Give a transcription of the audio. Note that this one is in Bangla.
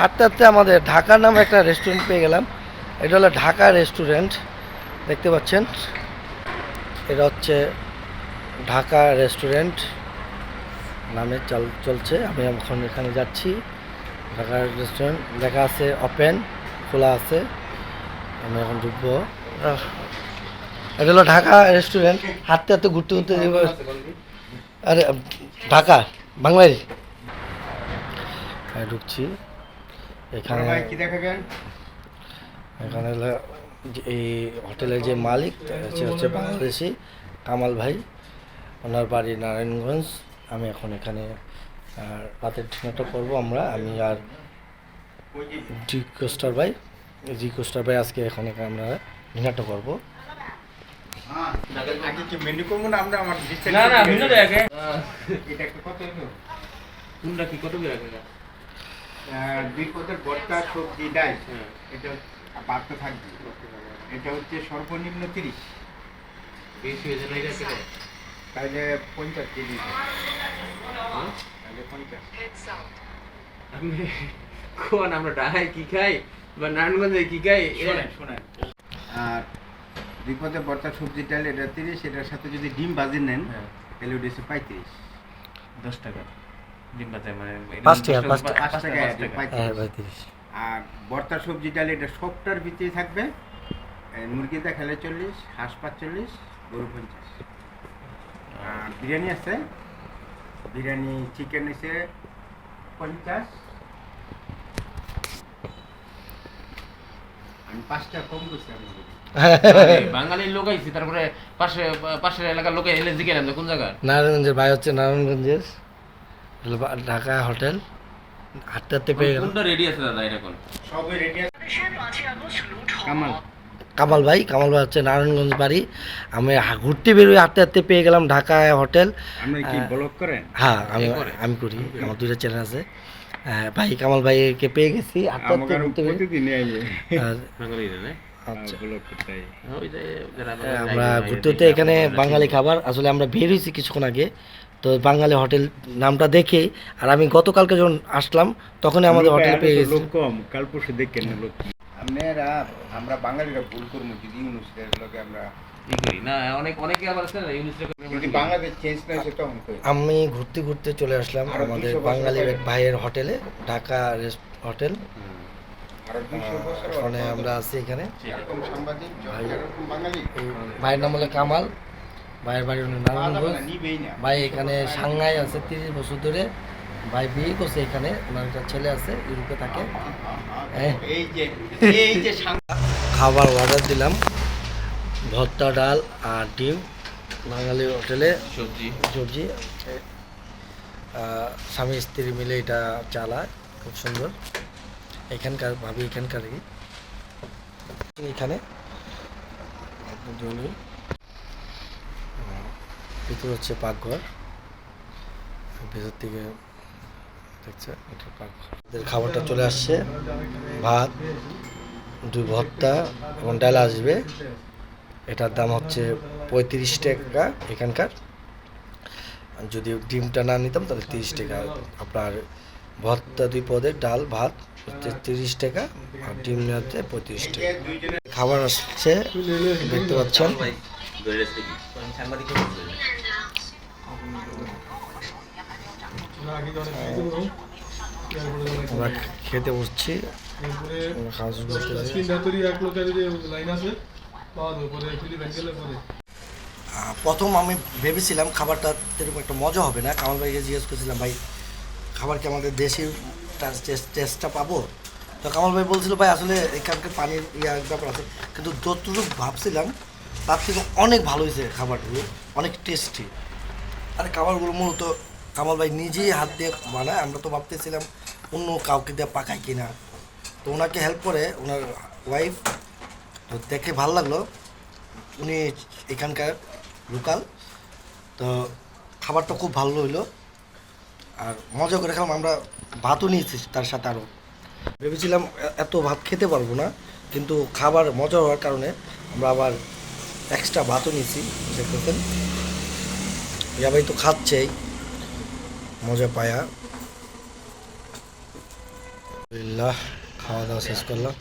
হাঁটতে হাঁটতে আমাদের ঢাকা নামে একটা রেস্টুরেন্ট পেয়ে গেলাম। এটা হলো ঢাকা রেস্টুরেন্ট দেখতে পাচ্ছেন। এটা হচ্ছে ঢাকা রেস্টুরেন্ট নামে চল চলছে। আমি এখন এখানে যাচ্ছি। ঢাকা রেস্টুরেন্ট লেখা আছে ওপেন খোলা আছে। আমি এখন ঢুকবো। এটা হলো ঢাকা রেস্টুরেন্ট হাঁটতে হাঁটতে ঘুরতে ঘুরতে আরে ঢাকা বাংলাদেশ হ্যাঁ ঢুকছি। এখানে কি দেখাবেন? এখানে হলো এই হোটেলের যে মালিক সে হচ্ছে বাংলাদেশি কামাল ভাই। ওনার বাড়ি নারায়ণগঞ্জ। আমি এখন এখানে রাতের ডিনারটা করব আমরা। আমি আর জি কোস্টার ভাই জি কোস্টার ভাই আজকে এখন এখানে আমরা ডিনারটা করব। আগে কি করব না আমরা? আমার না দেখে। কত দুই পদের বর্তা সবজি ডাল। এটা বাড়তে থাকবে। এটা হচ্ছে সর্বনিম্ন তিরিশ। বেশি এটা কেটে? তাহলে পঞ্চাশ কেজি। তাহলে পঞ্চাশ। আপনি কোন আমরা ঢাকায় কি খাই বা নারায়ণগঞ্জে কি খাই? শোনেন শোনেন। আর দুই পদের বর্তা সবজি ডাল এটা তিরিশ এটার সাথে যদি ডিম ভাজি নেন হ্যাঁ। তাহলে ওটা হচ্ছে পঁয়ত্রিশ। দশ টাকা। ডিম মানে এটা পাঁচ টাকা, পাঁচ টাকা। পাঁচ টাকা পাঁচ পঁয়ত্রিশ। হ্যাঁ আর বর্তা সবজি ডাল এটা সবটার ভিতরেই থাকবে। মুরগিটা খেলে চল্লিশ হাঁস পাঁচচল্লিশ গরু পঞ্চাশ। আর বিরিয়ানি আছে। বিরিয়ানি চিকেন আছে পঞ্চাশ। আমি পাঁচটা কম করছি আপনাদের বাঙালির লোক আইছি তারপরে পাশে পাশের এলাকার লোকে এলে জিজ্ঞেস কোন জায়গা নারায়ণগঞ্জের ভাই হচ্ছে নারায়ণগঞ্জের। ঢাকা হোটেল। হাঁটতে হাঁটতে পেয়ে গেলাম। কোনটা রেডি আছে দাদা এটা কোন সবই রেডি আছে। কামাল। কামাল ভাই কামাল ভাই হচ্ছে নারায়ণগঞ্জ বাড়ি। আমি ঘুরতে বেরোই হাঁটতে হাঁটতে পেয়ে গেলাম ঢাকা হোটেল। হ্যাঁ আমি আমি করি। আমার দুইটা চ্যানেল আছে। হ্যাঁ, ভাই কামাল ভাইকে পেয়ে গেছি। হাঁটতে হাঁটতে ঘুরতে আচ্ছা। আমরা ঘুরতে এখানে বাঙালি খাবার। আসলে আমরা বের হয়েছি কিছুক্ষণ আগে। তো বাঙালি হোটেল নামটা দেখে আর আমি গতকালকে যখন আসলাম তখনই আমাদের হোটেল পেয়ে গেছি। লোক কম কাল পরশু দেখেন না লোক আপনারা আমরা বাঙালিরা ভুল করব যদি ইউনুসের লোকে আমরা আমি ঘুরতে ঘুরতে চলে আসলাম আমাদের বাঙালি এক ভাইয়ের হোটেলে ঢাকা রেস্ট হোটেল। ওখানে আমরা আছি এখানে। ভাইয়ের নাম হলো কামাল। ভাইয়ের বাড়ি নারায়ণগঞ্জ না ভাই এখানে সাংহাই আছে তিরিশ বছর ধরে। ভাই বিয়ে করছে এখানে ওনার একটা ছেলে আছে ইউরোপে থাকে। হ্যাঁ। এই যে এই যে খাবার অর্ডার দিলাম ভর্তা ডাল আর ডিম বাঙালি হোটেলে। সবজি। সবজি। স্বামী স্ত্রী মিলে এটা চালায় খুব সুন্দর। এখানকার ভাবি এখানকারই। এখানে। ভিতর হচ্ছে পাকঘর। ভেতর থেকে দেখছে এটা পাকঘর। খাবারটা চলে আসছে। ভাত, দুই ভর্তা এবং ডাল আসবে। এটার দাম হচ্ছে পঁয়ত্রিশ টাকা এখানকার। যদি ডিমটা না নিতাম তাহলে তিরিশ টাকা। আপনার ভর্তা দুই পদের, ডাল, ভাত হচ্ছে তিরিশ টাকা আর ডিম নেওয়া হচ্ছে পঁয়ত্রিশ টাকা। খাবার আসছে, দেখতে পাচ্ছেন। আমরা খেতে বসছি। প্রথম আমি ভেবেছিলাম খাবারটা এরকম একটা মজা হবে না। কামাল ভাইকে জিজ্ঞেস করেছিলাম ভাই খাবার কি আমাদের দেশি টেস্টটা পাবো? তো কামাল ভাই বলছিল ভাই আসলে এখানকার পানির ইয়া ব্যাপার আছে। কিন্তু যতটুকু ভাবছিলাম তার থেকে অনেক ভালো হয়েছে খাবারগুলো, অনেক টেস্টি আর খাবারগুলো মূলত কামাল ভাই নিজেই হাত দিয়ে বানায়, আমরা তো ভাবতেছিলাম অন্য কাউকে দিয়ে পাকায় কিনা। তো ওনাকে হেল্প করে ওনার ওয়াইফ তো দেখে ভালো লাগল। উনি এখানকার লোকাল তো খাবারটা খুব ভালো হইল। আর মজা করে খেলাম, আমরা ভাতও নিয়েছি তার সাথে আরও ভেবেছিলাম এত ভাত খেতে পারব না, কিন্তু খাবার মজা হওয়ার কারণে আমরা আবার এক্সট্রা ভাতও নিয়েছি দেখতেছেন। ভাই তো খাচ্ছেই মজা পায়া। আলহামদুলিল্লাহ খাওয়া দাওয়া শেষ করলাম।